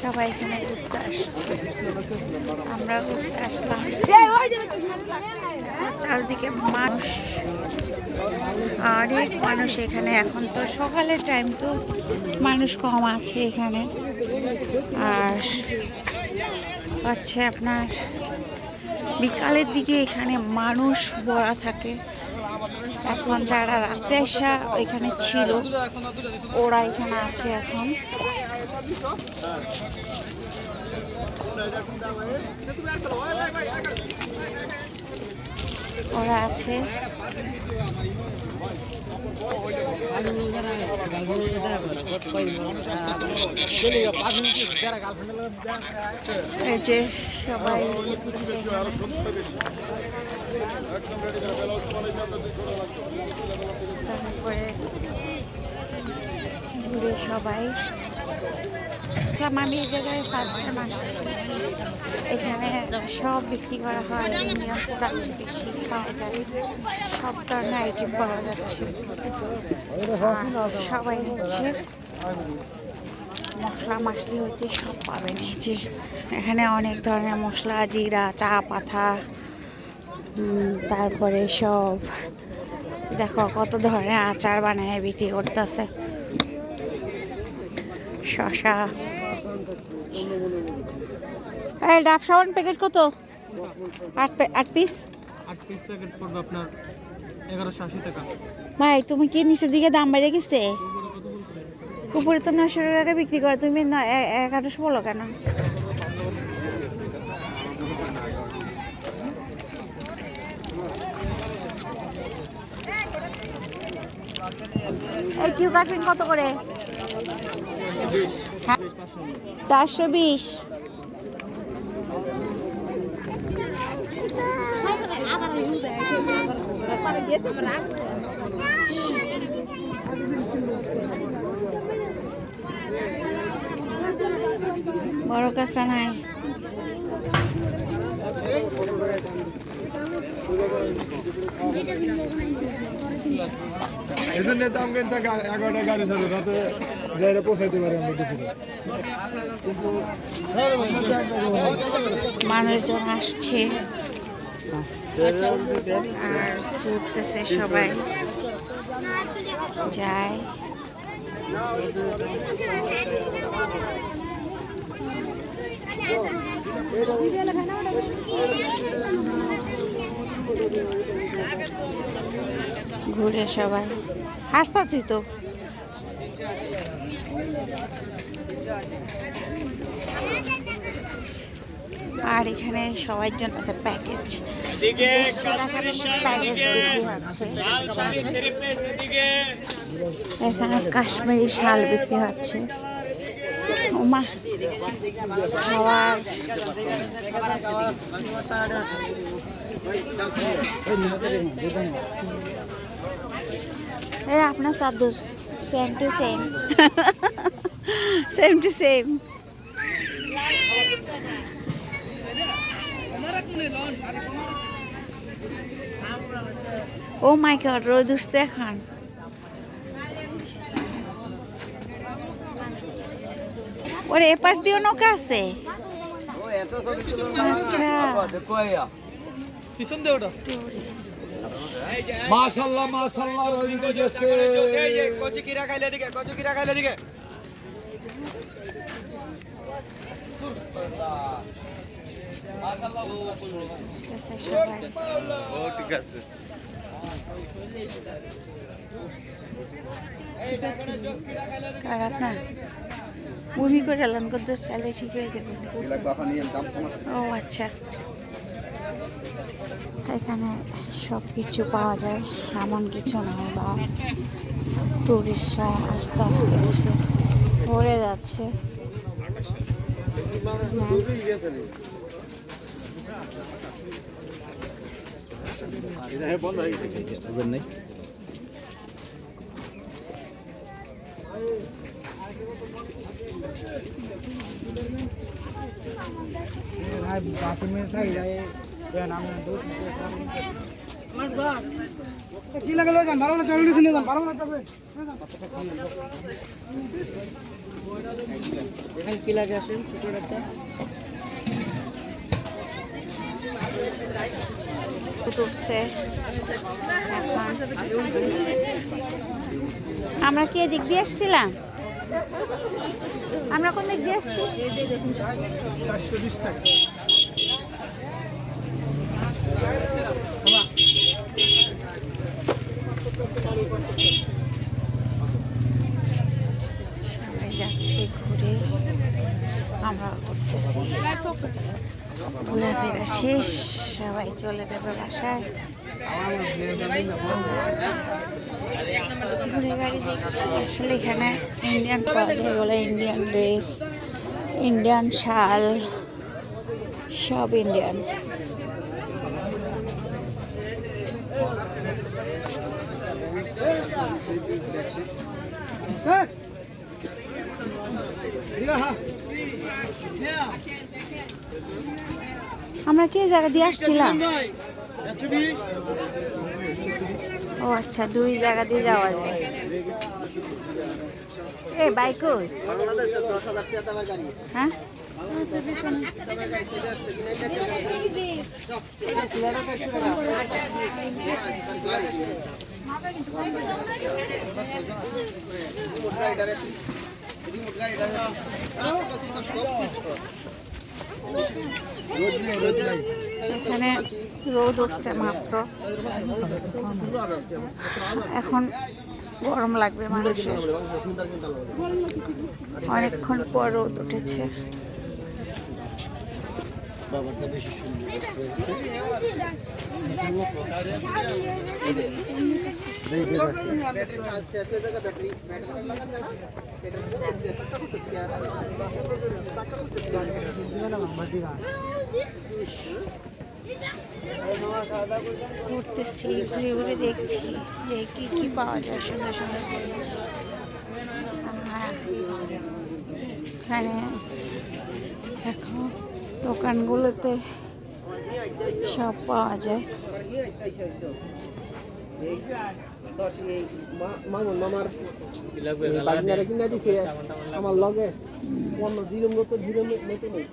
সবাই এখানে ঘুরতে আসছে। আমরা ঘুরতে আসলাম। চারদিকে মানুষ। অনেক মানুষ এখানে। এখন তো সকালের টাইম তো মানুষ কম আছে এখানে। আর হচ্ছে আপনার বিকালের দিকে এখানে মানুষ ভরা থাকে। এখন যারা রাত্রে আসা এখানে ছিল ওরা এখানে আছে এখন। ওরা আছে। সবাই তারপরে ঘুরে সবাই। দেখলাম আমি এই জায়গায় ফার্স্ট টাইম আসছি। এখানে সব বিক্রি করা হয় ইন্ডিয়ান প্রোডাক্ট বেশি পাওয়া যায় সব ধরনের আইটেম পাওয়া যাচ্ছে। সবাই হচ্ছে মশলা মাছলি হইতে সব পাবেন এই যে এখানে অনেক ধরনের মশলা, জিরা, চা পাতা তারপরে সব দেখো কত ধরনের আচার বানায় বিক্রি করতেছে। শশা। এই ডাব সাবান প্যাকেট কত? আট আট পিস আট পিস প্যাকেট পড়বে আপনার এগারোশো আশি টাকা। ভাই তুমি কি নিচের দিকে দাম বেড়ে গেছে? উপরে তো নশো টাকা বিক্রি করে তুমি এগারোশো বলো কেন? এই কিউ কাটিং কত করে? চারশো বিশ। বড় কাকা নাই। এই জন্য কিন্তু এগারোটা গাড়ি তাতে পৌঁছাইতে পারি মানুষজন আসছে। আর ঘুরতেছে সবাই। যায় ঘুরে সবাই। হাসতাছি তো। আর এখানে সবার জন্য আছে প্যাকেজ এখানে কাশ্মীরি শাল বিক্রি হচ্ছে। ওমা। খাওয়ার এই আপনার চাদর। Same to same same to same oh my god রোদ উঠছে এখন। ওরে এপাশ দিয়েও নৌকা আছে? আচ্ছা। পিছন দিয়ে ওটা। মাশাল্লাহ মাশাল্লাহ রবি গজেছে কচি কিরা খাইলে দিকে কচি কিরা খাইলে দিকে আছে, ও ঠিক আছে। খারাপ না বমি করে এলাম কত তাহলে ঠিক হয়ে যাবে। ও আচ্ছা। এখানে সব কিছু পাওয়া যায়, এমন কিছু নয় বা টুরিস্টরা আস্তে আস্তে এসে পড়ে যাচ্ছে। হ্যাঁ, ভাই বাথরুমে থাকি কি লাগে এখানে কি লাগে আসেন ছোট আমরা কি এদিক দিয়ে আসছিলাম? আমরা কোন দিক দিয়ে আসছি চারশো বিশ টাকা সবাই যাচ্ছে ঘুরে আমরা করতেছি ঘোরাফেরা শেষ। সবাই চলে যাবে বাসায়। ঘুরে গাড়ি দেখছি। আসলে এখানে ইন্ডিয়ান পাওয়া বলে ইন্ডিয়ান ড্রেস ইন্ডিয়ান শাল, সব ইন্ডিয়ান আমরা কি জায়গা দিয়ে আসছিলাম? ও আচ্ছা দুই জায়গা দিয়ে যাওয়া যায়। এ বাইক হ্যাঁ? এখানে রোদ উঠছে মাত্র। এখন গরম লাগবে মানুষের। অনেকক্ষণ পর রোদ উঠেছে। ঘুরতেছি ঘুরে ঘুরে দেখছি যে কি কি পাওয়া যায় সুন্দর সুন্দর এখানে দেখো দোকানগুলোতে সব পাওয়া যায়। মামুন মামার বাগনারে কিনা দিছে। আমার লগে। অন্য জিরো মতো জিরো মতো নেই।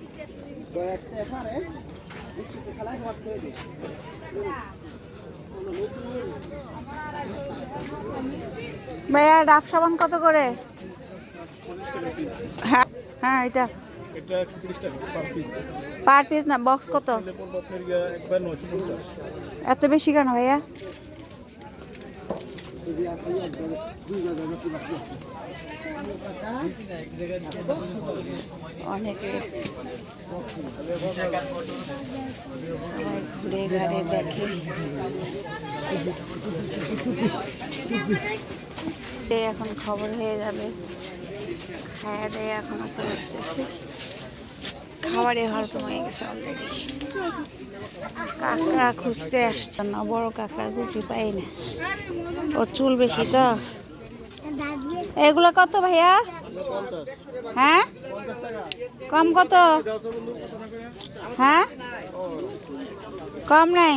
ভাইয়া ডাব সাবান কত করে? হ্যাঁ হ্যাঁ এটা। পার পিস না বক্স কত? এত বেশি কেন ভাইয়া? অনেকে ঘুরে ঘাড়ে দেখে। এখন খবর হয়ে যাবে। খাওয়া দেয় এখন করতেছে খাবারে হয়তো হয়ে গেছে অলরেডি কাকা খুঁজতে আসছে না, বড় কাকার খুঁজি পাই না। ও চুল বেশি তো? এগুলো কত ভাইয়া? হ্যাঁ? কম কত? হ্যাঁ? কম নাই?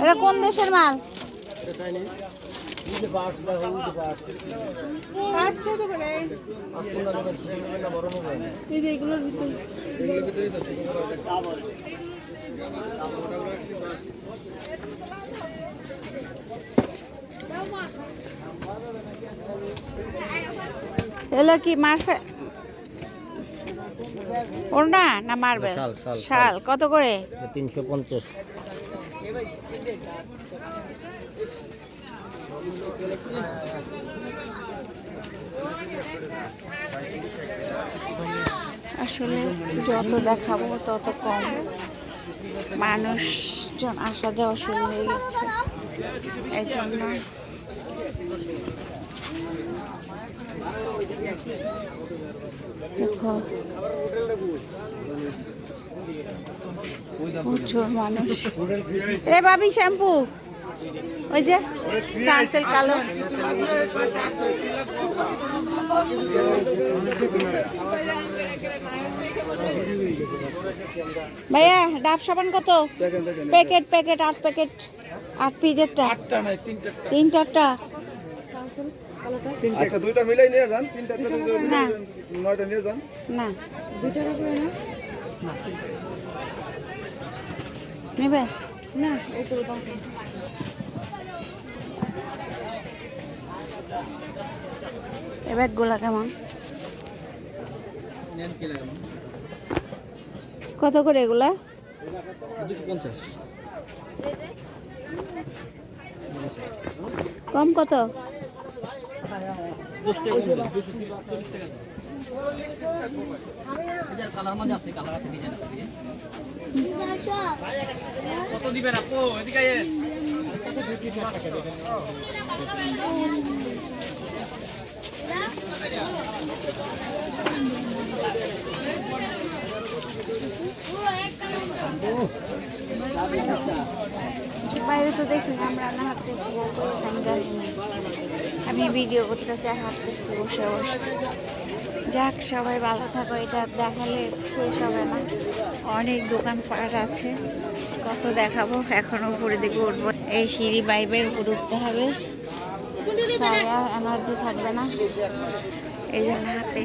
এটা কোন দেশের মাল? এগুলো কি মারফে ওড়না না মারবে? শাল কত করে? তিনশো পঞ্চাশ। আসলে যত দেখাবো তত কম। মানুষজন আসা যাওয়া শুরু হয়ে গেছে। এই জন্য দেখো প্রচুর মানুষ। এ ভাবি শ্যাম্পু ওই যে সানসেল কালো। ভাইয়া ডাব সাবান কত? প্যাকেট প্যাকেট আট প্যাকেট আট পিজেরটা? আটটা তিনটা। তিন চারটা আচ্ছা দুইটা মিলাই নিয়ে যান তিনটা না। নয়টা নিয়ে যান। না। নেবে? না এ ব্যাগগুলা কেমন? নেন কি লাগে কত করে এগুলা? কম কত? টাকা কম দেন, দুশো বাইরে তো দেখি আমরা রান্না হাঁটতেছি আমি না। ভিডিও করতেছি, আর হাঁটতেছি, বসে বসে। যাক, সবাই ভালো থাকো, এটা দেখালে শেষ হবে না। অনেক দোকানপাট আছে, কত দেখাবো, এখনও উপরে দিকে উঠবো। এই সিঁড়ি বাইবের উপরে উঠতে হবে। এনার্জি থাকবে না। এই জন্য হাতে